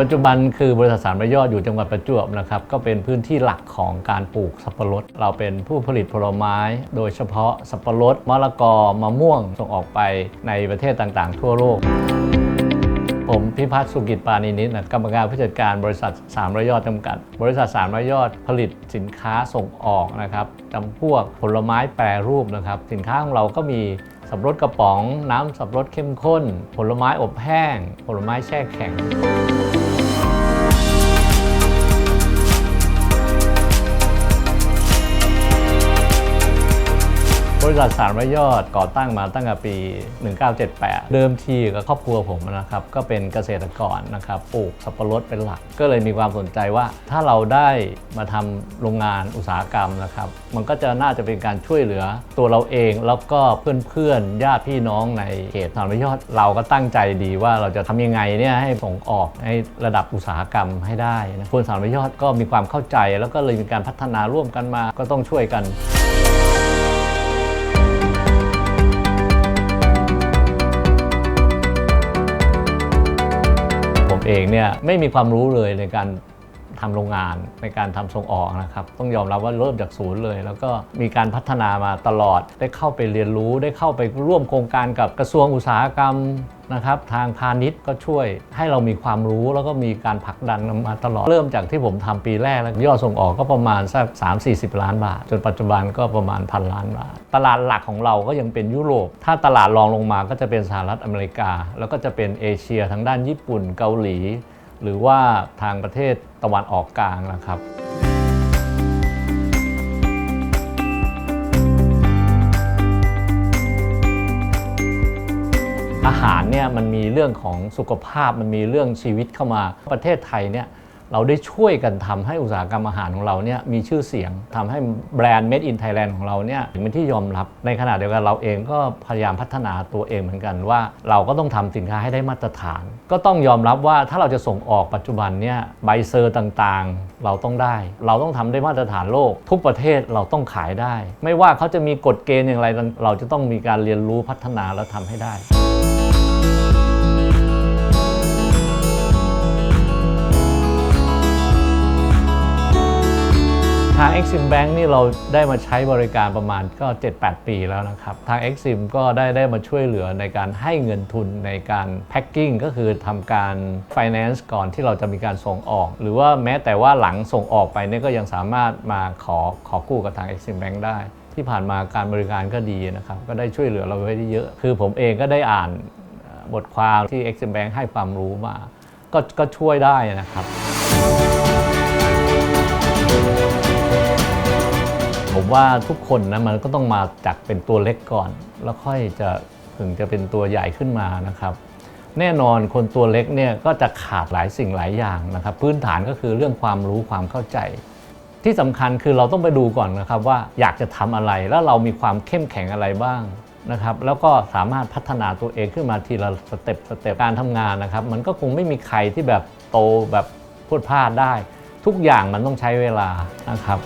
ปัจจุบันคือบริษัทสามระยอดอยู่จังหวัดประจวบนะครับก็เป็นพื้นที่หลักของการปลูกสับปะรด เราเป็นผู้ผลิตผลไม้ โดยเฉพาะสับปะรดมะละกอมะม่วงส่งออกไปในประเทศต่างๆ ทั่วโลก ผมพิพัฒน์สุกิจปานินิตนะกรรมการผู้จัดการบริษัทสามร้อยอดจำกัด บริษัทสามร้อยยอดผลิตสินค้าส่งออกนะครับจำพวกผลไม้แปรรูปนะครับ สินค้าของเราก็มีสับปะรดกระป๋อง น้ำสับปะรดเข้มข้น ผลไม้อบแห้ง ผลไม้แช่แข็ง ษัทสารระยอดก่อตั้งมาตั้งแต่ปี 1978 เดิมทีกับครอบครัวผมนะครับ ก็เป็นเกษตรกรนะครับปลูกสับปะรดเป็นหลัก ก็เลยมีความสนใจว่าถ้าเราได้มาทำโรงงานอุตสาหกรรมนะครับ มันก็จะน่าจะเป็นการช่วยเหลือตัวเราเองแล้วก็เพื่อนๆญาติพี่น้องในเขตสารระยอดเราก็ตั้งใจดีว่าเราจะทำยังไงเนี่ยให้ส่งออกให้ระดับอุตสาหกรรมให้ได้นะคนสารระยอดก็มีความเข้าใจ แล้วก็เลยมีการพัฒนาร่วมกันมาก็ต้องช่วยกัน องเนี่ยไม่มีความรู้เลยในการ ทำโรงงานในการทำส่งออกนะครับ ต้องยอมรับว่าเริ่มจากศูนย์เลย แล้วก็มีการพัฒนามาตลอด ได้เข้าไปเรียนรู้ ได้เข้าไปร่วมโครงการกับกระทรวงอุตสาหกรรมนะครับ ทางพาณิชย์ก็ช่วยให้เรามีความรู้แล้วก็มีการผลักดันมาตลอด เริ่มจากที่ผมทำปีแรกแล้วยอดส่งออกก็ประมาณสัก3-40 ล้านบาท จนปัจจุบันก็ประมาณพันล้านบาท ตลาดหลักของเราก็ยังเป็นยุโรป ถ้าตลาดรองลงมาก็จะเป็นสหรัฐอเมริกา แล้วก็จะเป็นเอเชียทางด้านญี่ปุ่นเกาหลี หรือว่าทางประเทศตะวันออกกลางนะครับอาหารเนี่ยมันมีเรื่องของสุขภาพมันมีเรื่องชีวิตเข้ามาประเทศไทยเนี่ย เราได้ช่วยกันทำให้อุตสาหกรรมอาหารของเราเนี่ยมีชื่อเสียงทำให้แบรนด์ Made in Thailand ของเราเนี่ยเป็นที่ยอมรับ ในขณะเดียวกันเราเองก็พยายามพัฒนาตัวเองเหมือนกันว่า เราก็ต้องทำสินค้าให้ได้มาตรฐาน ก็ต้องยอมรับว่าถ้าเราจะส่งออกปัจจุบันเนี่ยใบเซอร์ต่างๆ เราต้องได้ เราต้องทำได้มาตรฐานโลก ทุกประเทศเราต้องขายได้ ไม่ว่าเขาจะมีกฎเกณฑ์อย่างไรเราจะต้องมีการเรียนรู้พัฒนาและทำให้ได้ ทาง Exim Bank นี่เราได้มาใช้บริการประมาณก็ 7-8 ปีแล้วนะครับ ทาง Exim ก็ได้ได้มาช่วยเหลือในการให้เงินทุนในการแพ็ c กิ้งก็คือทำการ Finance ก่อนที่เราจะมีการส่งออก หรือว่าแม้แต่ว่าหลังส่งออกไปเนี่ยก็ยังสามารถมาขอขอกู้กับทาง Exim Bank ได้ ที่ผ่านมาการบริการก็ดีนะครับ ก็ได้ช่วยเหลือเราไว้ได้เยอะ คือผมเองก็ได้อ่านบทความที่ Exim Bank ให้ความรู้มา ก็ก็ช่วยได้นะครับ ผมว่าทุกคนนะมันก็ต้องมาจากเป็นตัวเล็กก่อน แล้วค่อยจะถึงจะเป็นตัวใหญ่ขึ้นมานะครับ แน่นอนคนตัวเล็กเนี่ยก็จะขาดหลายสิ่งหลายอย่างนะครับ พื้นฐานก็คือเรื่องความรู้ความเข้าใจ ที่สำคัญคือเราต้องไปดูก่อนนะครับว่าอยากจะทำอะไรแล้วเรามีความเข้มแข็งอะไรบ้างนะครับแล้วก็สามารถพัฒนาตัวเองขึ้นมาทีละสเต็ปสเต็ปการทำงานนะครับ มันก็คงไม่มีใครที่แบบโตแบบพูดพลาดได้ ทุกอย่างมันต้องใช้เวลานะครับ